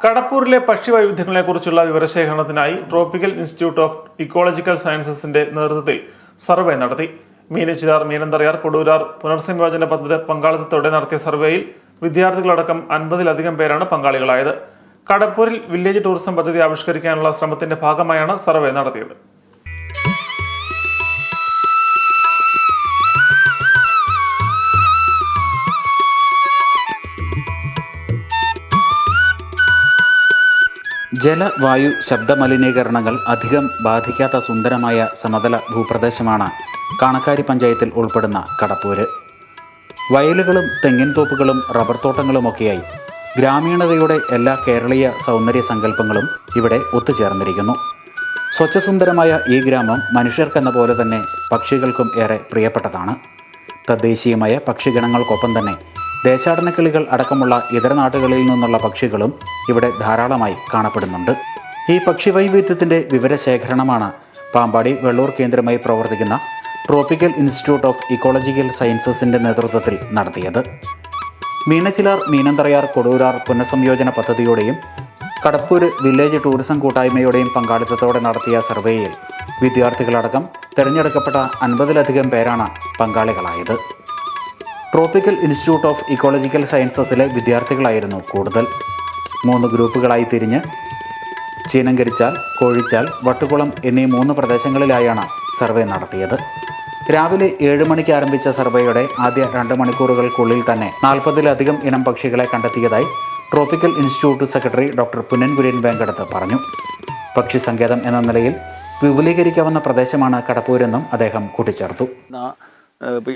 കടപ്പൂരിലെ പക്ഷി വൈവിധ്യങ്ങളെക്കുറിച്ചുള്ള വിവരശേഖരണത്തിനായി ട്രോപ്പിക്കൽ ഇൻസ്റ്റിറ്റ്യൂട്ട് ഓഫ് ഇക്കോളജിക്കൽ സയൻസസിന്റെ നേതൃത്വത്തിൽ സർവേ നടത്തി. മീനച്ചിലാർ മീനന്തറിയാർ കൊടൂരാർ പുനർസംയോജന പദ്ധതി പങ്കാളിത്തത്തോടെ നടത്തിയ സർവേയിൽ വിദ്യാർത്ഥികളടക്കം അൻപതിലധികം പേരാണ് പങ്കാളികളായത്. കടപ്പൂരിൽ വില്ലേജ് ടൂറിസം പദ്ധതി ആവിഷ്കരിക്കാനുള്ള ശ്രമത്തിന്റെ ഭാഗമായാണ് സർവേ നടത്തിയത്. ജല വായു ശബ്ദ മലിനീകരണങ്ങൾ അധികം ബാധിക്കാത്ത സുന്ദരമായ സമതല ഭൂപ്രദേശമാണ് കാണക്കാരി പഞ്ചായത്തിൽ ഉൾപ്പെടുന്ന കടപ്പൂര്. വയലുകളും തെങ്ങിൻ തോപ്പുകളും റബ്ബർ തോട്ടങ്ങളുമൊക്കെയായി ഗ്രാമീണതയുടെ എല്ലാ കേരളീയ സൗന്ദര്യ സങ്കല്പങ്ങളും ഇവിടെ ഒത്തുചേർന്നിരിക്കുന്നു. സ്വച്ഛസുന്ദരമായ ഈ ഗ്രാമം മനുഷ്യർക്കെന്ന പോലെ തന്നെ പക്ഷികൾക്കും ഏറെ പ്രിയപ്പെട്ടതാണ്. തദ്ദേശീയമായ പക്ഷിഗണങ്ങൾക്കൊപ്പം തന്നെ ദേശാടനക്കിളികൾ അടക്കമുള്ള ഇതര നാടുകളിൽ നിന്നുള്ള പക്ഷികളും ഇവിടെ ധാരാളമായി കാണപ്പെടുന്നുണ്ട്. ഈ പക്ഷി വൈവിധ്യത്തിന്റെ വിവരശേഖരണമാണ് പാമ്പാടി വെള്ളൂർ കേന്ദ്രമായി പ്രവർത്തിക്കുന്ന ട്രോപ്പിക്കൽ ഇൻസ്റ്റിറ്റ്യൂട്ട് ഓഫ് ഇക്കോളജിക്കൽ സയൻസസിന്റെ നേതൃത്വത്തിൽ നടത്തിയത്. മീനച്ചിലാർ മീനന്തറയാർ കൊടൂരാർ പുനഃസംയോജന പദ്ധതിയുടെയും കടപ്പൂര് വില്ലേജ് ടൂറിസം കൂട്ടായ്മയുടെയും പങ്കാളിത്തത്തോടെ നടത്തിയ സർവേയിൽ വിദ്യാർത്ഥികളടക്കം തിരഞ്ഞെടുക്കപ്പെട്ട അൻപതിലധികം പേരാണ് പങ്കാളികളായത്. ട്രോപ്പിക്കൽ ഇൻസ്റ്റിറ്റ്യൂട്ട് ഓഫ് ഇക്കോളജിക്കൽ സയൻസസിലെ വിദ്യാർത്ഥികളായിരുന്നു കൂടുതൽ. മൂന്ന് ഗ്രൂപ്പുകളായി തിരിഞ്ഞ് ചീനങ്കരിച്ചാൽ കോഴിച്ചാൽ വട്ടുകുളം എന്നീ മൂന്ന് പ്രദേശങ്ങളിലായാണ് സർവേ നടത്തിയത്. രാവിലെ ഏഴ് മണിക്ക് ആരംഭിച്ച സർവേയുടെ ആദ്യ രണ്ട് മണിക്കൂറുകൾക്കുള്ളിൽ തന്നെ നാൽപ്പതിലധികം ഇനം പക്ഷികളെ കണ്ടെത്തിയതായി tropical institute secretary doctor Punnan Kurian Venkadath പറഞ്ഞു. പക്ഷി സങ്കേതം എന്ന നിലയിൽ വിപുലീകരിക്കാവുന്ന പ്രദേശമാണ് കടപ്പൂരെന്നും അദ്ദേഹം കൂട്ടിച്ചേർത്തു.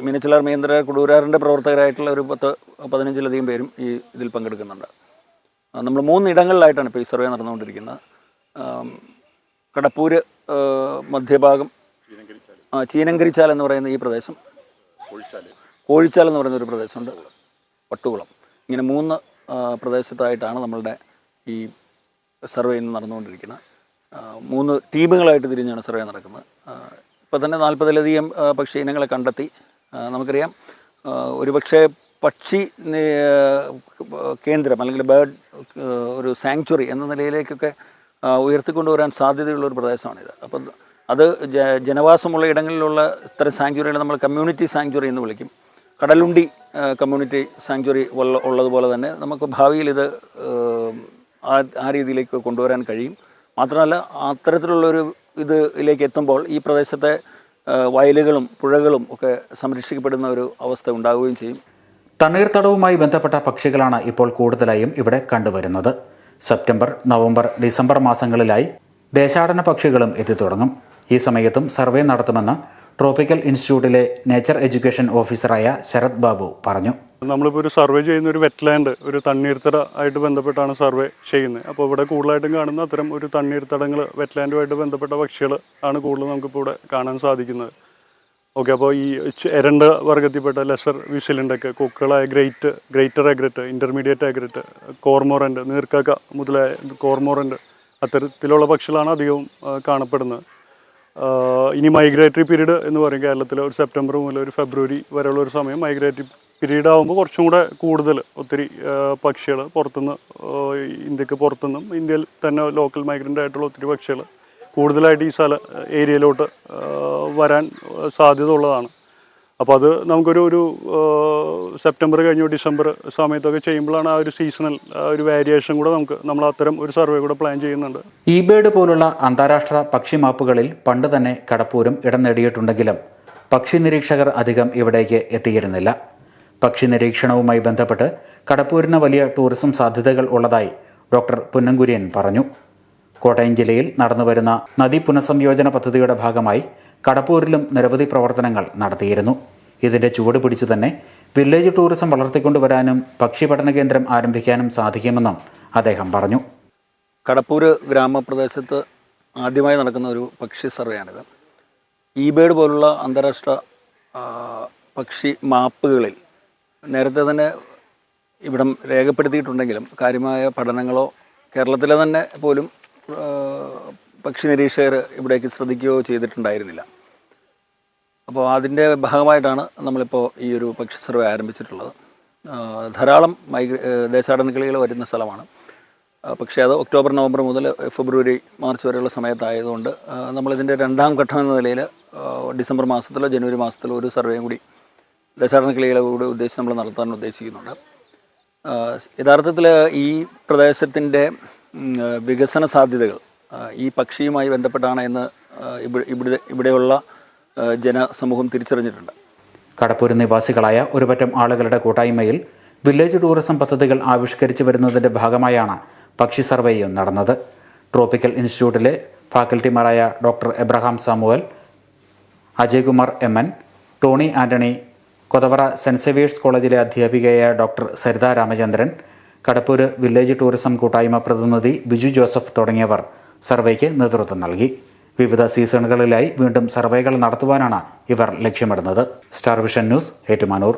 മീനച്ചിലാർ മീന്ദ്ര കുടൂരാറിന്റെ പ്രവർത്തകരായിട്ടുള്ള ഒരു പത്ത് പതിനഞ്ചിലധികം പേരും ഈ ഇതിൽ പങ്കെടുക്കുന്നുണ്ട്. നമ്മൾ മൂന്നിടങ്ങളിലായിട്ടാണ് ഇപ്പോൾ ഈ സർവേ നടന്നുകൊണ്ടിരിക്കുന്നത്. കടപ്പൂര് മധ്യഭാഗം ചീനങ്കരിച്ചാൽ എന്ന് പറയുന്ന ഈ പ്രദേശം കോഴിച്ചാൽ എന്ന് പറയുന്ന ഒരു പ്രദേശമുണ്ട് പട്ടുകുളം. ഇങ്ങനെ മൂന്ന് പ്രദേശത്തായിട്ടാണ് നമ്മളുടെ ഈ സർവേ ഇന്ന് നടന്നുകൊണ്ടിരിക്കുന്നത്. മൂന്ന് ടീമുകളായിട്ട് തിരിഞ്ഞാണ് സർവേ നടക്കുന്നത്. ഇപ്പോൾ തന്നെ നാൽപ്പതിലധികം പക്ഷി ഇനങ്ങളെ കണ്ടെത്തി. നമുക്കറിയാം ഒരുപക്ഷെ പക്ഷി കേന്ദ്രം അല്ലെങ്കിൽ ബേർഡ് ഒരു സാങ്ച്വറി എന്ന നിലയിലേക്കൊക്കെ ഉയർത്തിക്കൊണ്ടുവരാൻ സാധ്യതയുള്ള ഒരു പ്രദേശമാണിത്. അപ്പം അത് ജനവാസമുള്ള ഇടങ്ങളിലുള്ള ഇത്തരം സാങ്ച്വറികളെ നമ്മൾ കമ്മ്യൂണിറ്റി സാങ്ച്വറി എന്ന് വിളിക്കും. കടലുണ്ടി കമ്മ്യൂണിറ്റി സാങ്ച്വറി ഉള്ള ഉള്ളതുപോലെ തന്നെ നമുക്ക് ഭാവിയിൽ ഇത് ആ രീതിയിലേക്ക് കൊണ്ടുവരാൻ കഴിയും. മാത്രമല്ല അത്തരത്തിലുള്ളൊരു ഇതിലേക്ക് എത്തുമ്പോൾ ഈ പ്രദേശത്തെ വയലുകളും പുഴകളും ഒക്കെ സംരക്ഷിക്കപ്പെടുന്ന ഒരു അവസ്ഥ ഉണ്ടാവുകയും ചെയ്യും. തണ്ണീർത്തടവുമായി ബന്ധപ്പെട്ട പക്ഷികളാണ് ഇപ്പോൾ കൂടുതലായും ഇവിടെ കണ്ടുവരുന്നത്. സെപ്റ്റംബർ നവംബർ ഡിസംബർ മാസങ്ങളിലായി ദേശാടന പക്ഷികളും എത്തി തുടങ്ങും. ഈ സമയത്തും സർവേ നടത്തുമെന്ന് ട്രോപ്പിക്കൽ ഇൻസ്റ്റിറ്റ്യൂട്ടിലെ നേച്ചർ എഡ്യൂക്കേഷൻ ഓഫീസറായ ശരത് ബാബു പറഞ്ഞു. നമ്മളിപ്പോൾ ഒരു സർവേ ചെയ്യുന്ന ഒരു വെറ്റ്ലാൻഡ് ഒരു തണ്ണീർത്തട ആയിട്ട് ബന്ധപ്പെട്ടാണ് സർവേ ചെയ്യുന്നത്. അപ്പോൾ ഇവിടെ കൂടുതലായിട്ടും കാണുന്ന അത്തരം ഒരു തണ്ണീർത്തടങ്ങൾ വെറ്റ്ലാൻഡുമായിട്ട് ബന്ധപ്പെട്ട പക്ഷികൾ ആണ് കൂടുതൽ നമുക്കിപ്പോൾ ഇവിടെ കാണാൻ സാധിക്കുന്നത്. ഓക്കെ അപ്പോൾ ഈ എരണ്ട വർഗത്തിൽപ്പെട്ട ലെസർ വിസിലുണ്ടൊക്കെ കൊക്കുകളായ great greater egret intermediate egret cormorant നീർക്കക്ക മുതലായ കോർമോറന്റ് അത്തരത്തിലുള്ള പക്ഷികളാണ് അധികവും കാണപ്പെടുന്നത്. ഇനി മൈഗ്രേറ്ററി പീരീഡ് എന്ന് പറയും കേരളത്തിൽ ഒരു സെപ്റ്റംബർ മുതൽ ഒരു ഫെബ്രുവരി വരെയുള്ള ഒരു സമയം മൈഗ്രേറ്ററി പീരീഡ് ആകുമ്പോൾ കുറച്ചും കൂടെ കൂടുതൽ ഒത്തിരി പക്ഷികൾ പുറത്തുനിന്ന് ഇന്ത്യയ്ക്ക് പുറത്തുനിന്നും ഇന്ത്യയിൽ തന്നെ ലോക്കൽ മൈഗ്രന്റ് ആയിട്ടുള്ള ഒത്തിരി പക്ഷികൾ കൂടുതലായിട്ട് ഈ സ്ഥല ഏരിയയിലോട്ട് വരാൻ സാധ്യത ഉള്ളതാണ്. അപ്പോൾ അത് നമുക്കൊരു ഒരു സെപ്റ്റംബർ കഴിഞ്ഞു ഡിസംബർ സമയത്തൊക്കെ ചെയ്യുമ്പോഴാണ് ആ ഒരു സീസണൽ ആ ഒരു വേരിയേഷൻ കൂടെ നമുക്ക് നമ്മൾ അത്തരം ഒരു സർവേ കൂടെ പ്ലാൻ ചെയ്യുന്നുണ്ട്. ഈ ബേഡ് പോലുള്ള അന്താരാഷ്ട്ര പക്ഷി മാപ്പുകളിൽ പണ്ട് തന്നെ കടപ്പൂരും ഇടം നേടിയിട്ടുണ്ടെങ്കിലും പക്ഷി നിരീക്ഷകർ അധികം ഇവിടേക്ക് എത്തിയിരുന്നില്ല. പക്ഷി നിരീക്ഷണവുമായി ബന്ധപ്പെട്ട് കടപ്പൂരിന് വലിയ ടൂറിസം സാധ്യതകൾ ഉള്ളതായി ഡോക്ടർ പുന്നങ്കുര്യൻ പറഞ്ഞു. കോട്ടയം ജില്ലയിൽ നടന്നുവരുന്ന നദീ പുനഃസംയോജന പദ്ധതിയുടെ ഭാഗമായി കടപ്പൂരിലും നിരവധി പ്രവർത്തനങ്ങൾ നടത്തിയിരുന്നു. ഇതിന്റെ ചുവട് പിടിച്ചു തന്നെ വില്ലേജ് ടൂറിസം വളർത്തിക്കൊണ്ടുവരാനും പക്ഷി പഠന കേന്ദ്രം ആരംഭിക്കാനും സാധിക്കുമെന്നും അദ്ദേഹം പറഞ്ഞു. കടപ്പൂർ ഗ്രാമപ്രദേശത്ത് ആദ്യമായി നടക്കുന്ന ഒരു പക്ഷി സർവേയാണിത്. ബേഡ് പോലുള്ള അന്താരാഷ്ട്ര പക്ഷി മാപ്പുകളിൽ നേരത്തെ തന്നെ ഇവിടം രേഖപ്പെടുത്തിയിട്ടുണ്ടെങ്കിലും കാര്യമായ പഠനങ്ങളോ കേരളത്തിലെ തന്നെ പോലും പക്ഷി നിരീക്ഷകർ ഇവിടേക്ക് ശ്രദ്ധിക്കുകയോ ചെയ്തിട്ടുണ്ടായിരുന്നില്ല. അപ്പോൾ അതിന്റെ ഭാഗമായിട്ടാണ് നമ്മളിപ്പോൾ ഈ ഒരു പക്ഷി സർവേ ആരംഭിച്ചിട്ടുള്ളത്. ധാരാളം മൈഗ്ര ദേശാടന കിളികൾ വരുന്ന സ്ഥലമാണ്. പക്ഷേ അത് ഒക്ടോബർ നവംബർ മുതൽ ഫെബ്രുവരി മാർച്ച് വരെയുള്ള സമയത്തായതുകൊണ്ട് നമ്മളിതിന്റെ രണ്ടാം ഘട്ടം എന്ന നിലയിൽ ഡിസംബർ മാസത്തിലോ ജനുവരി മാസത്തിലോ ഒരു സർവേയും കൂടി ദേശാടന കിളികളെ കൂടി ഉദ്ദേശിച്ച് നമ്മൾ നടത്താൻ ഉദ്ദേശിക്കുന്നുണ്ട്. യഥാർത്ഥത്തിൽ ഈ പ്രദേശത്തിന്റെ വികസന സാധ്യതകൾ ഈ പക്ഷിയുമായി ബന്ധപ്പെട്ടാണ് എന്ന് ഇവിടെ ഇവിടെ ഇവിടെയുള്ള ജനസമൂഹം തിരിച്ചറിഞ്ഞിട്ടുണ്ട്. കടപ്പൂര് നിവാസികളായ ഒരുപറ്റം ആളുകളുടെ കൂട്ടായ്മയിൽ വില്ലേജ് ടൂറിസം പദ്ധതികൾ ആവിഷ്കരിച്ചു വരുന്നതിന്റെ ഭാഗമായാണ് പക്ഷി സർവേയും നടന്നത്. ട്രോപ്പിക്കൽ ഇൻസ്റ്റിറ്റ്യൂട്ടിലെ ഫാക്കൽറ്റിമാരായ doctor Abraham Samuel Ajaykumar M N Tony Antony Kothavara saint Xavier's കോളേജിലെ അധ്യാപികയായ doctor Saritha Ramachandran Kadappur village tourism കൂട്ടായ്മ പ്രതിനിധി ബിജു ജോസഫ് തുടങ്ങിയവർ സർവേക്ക് നേതൃത്വം നൽകി. വിവിധ സീസണുകളിലായി വീണ്ടും സർവേകൾ നടത്തുവാനാണ് ഇവർ ലക്ഷ്യമിടുന്നത്. Star vision news Ettumanoor.